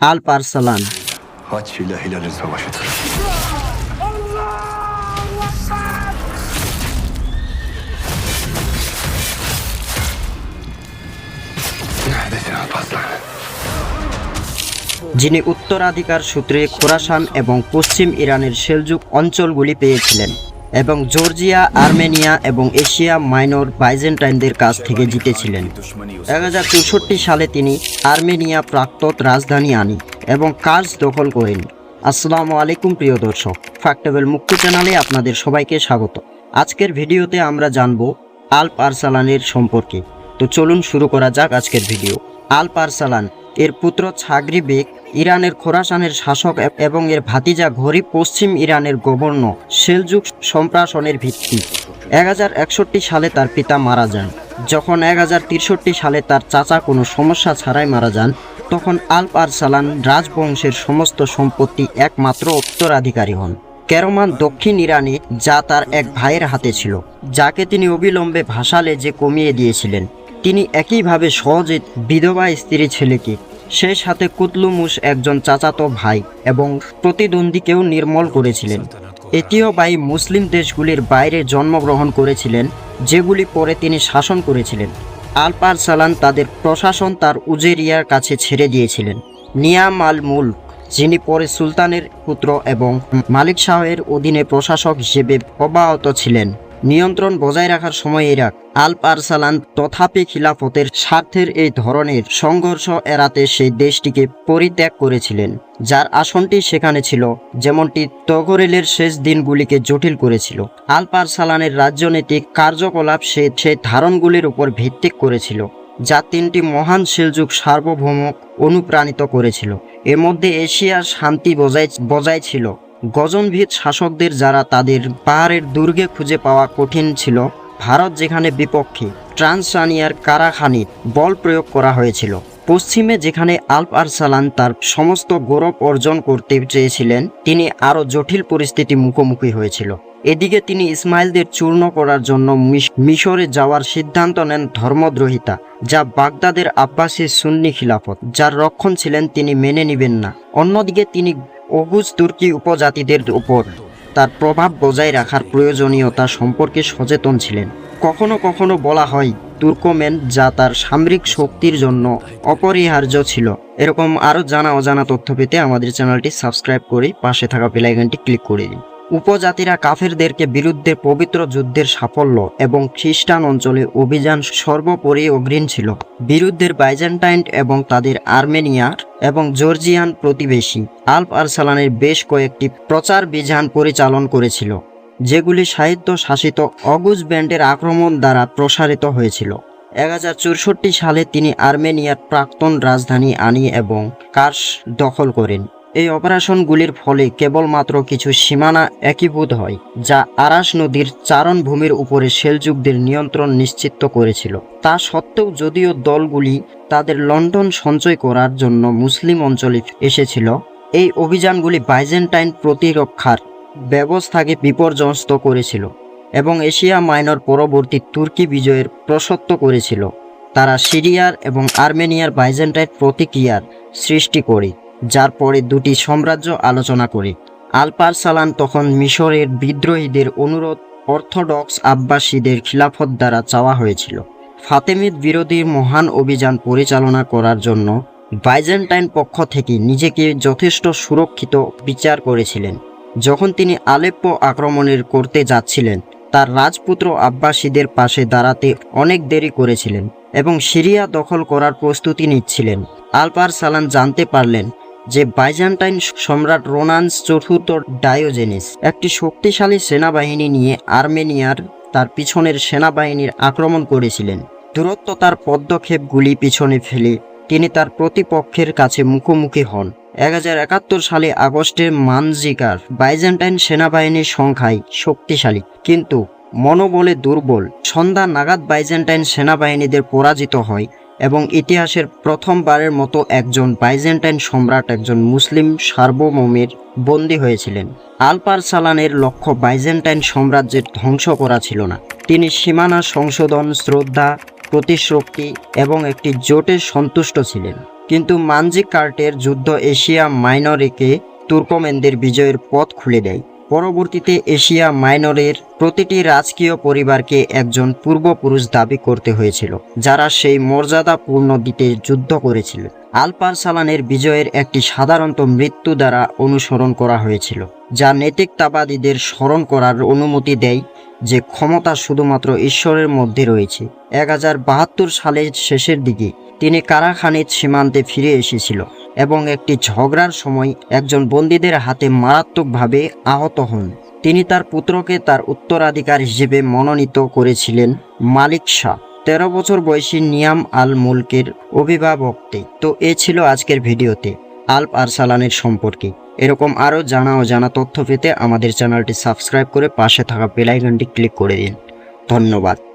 আল পারসালান? যিনি উত্তরাধিকার সূত্রে খোরাসান এবং পশ্চিম ইরানের সেলজুক অঞ্চলগুলি পেয়েছিলেন এবং জর্জিয়া, আর্মেনিয়া এবং এশিয়া মাইনর বাইজেন্টাইনদের কাছ থেকে জিতেছিলেন। এক হাজার চৌষট্টি সালে তিনি আর্মেনিয়া প্রাক্তত রাজধানী আনি এবং কাজ দখল করেন। আসসালামু আলাইকুম, প্রিয় দর্শক। ফ্যাক্টেবল মুক্ত চ্যানেলে আপনাদের সবাইকে স্বাগত। আজকের ভিডিওতে আমরা জানব আল পারসালানের সম্পর্কে। তো চলুন শুরু করা যাক আজকের ভিডিও। আল পারসালান এর পুত্র ছাগরি বেগ ইরানের খোরাসানের শাসক এবং এর ভাতিজা ঘড়ি পশ্চিম ইরানের গভর্নর সেলজুক সম্প্রাসনের ভিত্তি। এক হাজার একষট্টি সালে তার পিতা মারা যান। যখন এক সালে তার চাচা কোনো সমস্যা ছাড়াই মারা যান, তখন আলপ আরসালান রাজবংশের সমস্ত সম্পত্তি একমাত্র উত্তরাধিকারী হন। কেরমান দক্ষিণ ইরানে যা তার এক ভাইয়ের হাতে ছিল, যাকে তিনি অবিলম্বে ভাসালে যে কমিয়ে দিয়েছিলেন। তিনি একইভাবে সহজে বিধবা স্ত্রী ছেলেকে সেই সাথে কুতলুমুস একজন চাচাতো ভাই এবং প্রতিদ্বন্দ্বীকেও নির্মল করেছিলেন। এটিও বাই মুসলিম দেশগুলির বাইরে জন্মগ্রহণ করেছিলেন, যেগুলি পরে তিনি শাসন করেছিলেন। আলপার সালান তাদের প্রশাসন তার উজেরিয়ার কাছে ছেড়ে দিয়েছিলেন। নিয়াম আল মুল্ক, যিনি পরে সুলতানের পুত্র এবং মালিক শাহের অধীনে প্রশাসক হিসেবে অব্যাহত ছিলেন। নিয়ন্ত্রণ বজায় রাখার সময় ইরাক আল পারসালান তথাপি খিলাফতের স্বার্থের এই ধরনের সংঘর্ষ এড়াতে সেই দেশটিকে পরিত্যাগ করেছিলেন, যার আসনটি সেখানে ছিল, যেমনটি তগরেলের শেষ দিনগুলিকে জটিল করেছিল। আল পারসালানের রাজনৈতিক কার্যকলাপ সে সেই ধারণগুলির উপর ভিত্তিক করেছিল, যা তিনটি মহান সেলযুগ সার্বভৌমক অনুপ্রাণিত করেছিল। এর মধ্যে এশিয়ার শান্তি বজায় বজায় ছিল। গজনভিদ শাসকদের যারা তাদের পাহাড়ের দুর্গে খুঁজে পাওয়া কঠিন ছিল, ভারত যেখানে বিপক্ষে ট্রান্সানিয়ার কারাখানির বল প্রয়োগ করা হয়েছিল। পশ্চিমে যেখানে আলপ আরসালান তার সমস্ত গৌরব অর্জন করতে চেয়েছিলেন, তিনি আরও জটিল পরিস্থিতি মুখোমুখি হয়েছিল। এদিকে তিনি ইসমাইলদের চূর্ণ করার জন্য মিশ- মিশরে যাওয়ার সিদ্ধান্ত নেন ধর্মদ্রোহিতা, যা বাগদাদের আব্বাসী সুন্নি খিলাফত, যার রক্ষণ ছিলেন তিনি মেনে নেবেন না। অন্যদিকে তিনি অগুজ তুর্কি উপজাতিদের উপর। তার প্রভাব বজায় রাখার প্রয়োজনীয়তা সম্পর্কে সচেতন ছিলেন। কখনো কখনো বলা হয়, তুর্কমেন যা তার সামরিক শক্তির জন্য অপরিহার্য ছিল। এরকম আরও জানা অজানা তথ্য পেতে আমাদের চ্যানেলটি সাবস্ক্রাইব করে পাশে থাকা বেলাইকনটি ক্লিক করে দিন। উপজাতিরা কাফেরদেরকে বিরুদ্ধে পবিত্র যুদ্ধের সাফল্য এবং খ্রিস্টান অঞ্চলে অভিযান সর্বোপরি অগ্রীণ ছিল। বিরুদ্ধের বাইজেন্টাইন এবং তাদের আর্মেনিয়ার এবং জর্জিয়ান প্রতিবেশী আলপ আরসালানের বেশ কয়েকটি প্রচার বিধান পরিচালন করেছিল, যেগুলি সাহিত্য শাসিত অগুজ ব্যান্ডের আক্রমণ দ্বারা প্রসারিত হয়েছিল। এক হাজার চৌষট্টি সালে তিনি আর্মেনিয়ার প্রাক্তন রাজধানী আনি এবং কার্স দখল করেন। এই অপারেশনগুলির ফলে কেবলমাত্র কিছু সীমানা একীভূত হয়, যা আরাস নদীর চারণভূমির উপরে সেলযুগদের নিয়ন্ত্রণ নিশ্চিত করেছিল। তা সত্ত্বেও যদিও দলগুলি তাদের লন্ডন সঞ্চয় করার জন্য মুসলিম অঞ্চলে এসেছিল, এই অভিযানগুলি বাইজেন্টাইন প্রতিরক্ষার ব্যবস্থাকে বিপর্যস্ত করেছিল এবং এশিয়া মাইনর পরবর্তী তুর্কি বিজয়ের প্রসত্ত করেছিল। তারা সিরিয়ার এবং আর্মেনিয়ার বাইজেন্টাইন প্রতিক্রিয়ার সৃষ্টি করে। যার পরে দুটি সাম্রাজ্য আলোচনা করে। আলপার সালান তখন মিশরের বিদ্রোহীদের অনুরোধ অর্থোডক্স আব্বাসীদের খিলাফত দ্বারা চাওয়া হয়েছিল। ফাতেমিদ বিরোধী মহান অভিযান পরিচালনা করার জন্য বাইজেন্টাইন পক্ষ থেকে নিজেকে যথেষ্ট সুরক্ষিত বিচার করেছিলেন। যখন তিনি আলেপ্পো আক্রমণের করতে যাচ্ছিলেন, তার রাজপুত্র আব্বাসীদের পাশে দাঁড়াতে অনেক দেরি করেছিলেন এবং সিরিয়া দখল করার প্রস্তুতি নিচ্ছিলেন। আলপার সালান জানতে পারলেন যে বাইজান্টাইন সম্রাট রোনান্স চতুর্থ ডায়োজেনিস, একটি শক্তিশালী সেনাবাহিনী নিয়ে আর্মেনিয়ার তার পিছনের সেনাবাহিনীর আক্রমণ করেছিলেন। দূরত্ব তার পদক্ষেপগুলি পিছনে ফেলে তিনি তার প্রতিপক্ষের কাছে মুখোমুখি হন। এক হাজার একাত্তর সালে আগস্টে মানজিকার বাইজেন্টাইন সেনাবাহিনীর সংখ্যায় শক্তিশালী কিন্তু মনোবলে দুর্বল। সন্ধ্যা নাগাদ বাইজেন্টাইন সেনাবাহিনীদের পরাজিত হয় এবং ইতিহাসের প্রথমবারের মতো একজন বাইজেন্টাইন সম্রাট একজন মুসলিম সার্বভৌমের বন্দী হয়েছিলেন। আলপার সালানের লক্ষ্য বাইজেন্টাইন সাম্রাজ্যের ধ্বংস করা ছিল না। তিনি সীমানা সংশোধন, শ্রদ্ধা প্রতিশ্রুতি এবং একটি জোটে সন্তুষ্ট ছিলেন। কিন্তু মানজিক কার্টের যুদ্ধ এশিয়া মাইনরিকে তুর্কমেনদের বিজয়ের পথ খুলে দেয়। পরবর্তীতে এশিয়া মাইনরের প্রতিটি রাজকীয় পরিবারকে একজন পূর্বপুরুষ দাবি করতে হয়েছিল, যারা সেই মর্যাদাপূর্ণ দিতে যুদ্ধ করেছিল। আলপার সালানের বিজয়ের একটি সাধারণত মৃত্যু দ্বারা অনুসরণ করা হয়েছিল, যা নৈতিকতাবাদীদের স্মরণ করার অনুমতি দেয় যে ক্ষমতা শুধুমাত্র ঈশ্বরের মধ্যে রয়েছে। এক হাজার বাহাত্তর সালের শেষের দিকে তিনি কারাখানির সীমান্তে ফিরে এসেছিল এবং একটি ঝগড়ার সময় একজন বন্দীদের হাতে মারাত্মকভাবে আহত হন। তিনি তার পুত্রকে তার উত্তরাধিকার হিসেবে মনোনীত করেছিলেন মালিক শাহ। তেরো বছর বয়সী নিয়াম আল মুলকের অভিভাবকতে তো। এ ছিল আজকের ভিডিওতে আলপ আরসালানের সম্পর্কে। এরকম আরও জানা ও জানা তথ্য পেতে আমাদের চ্যানেলটি সাবস্ক্রাইব করে পাশে থাকা বেলাইকনটি ক্লিক করে দিন। ধন্যবাদ।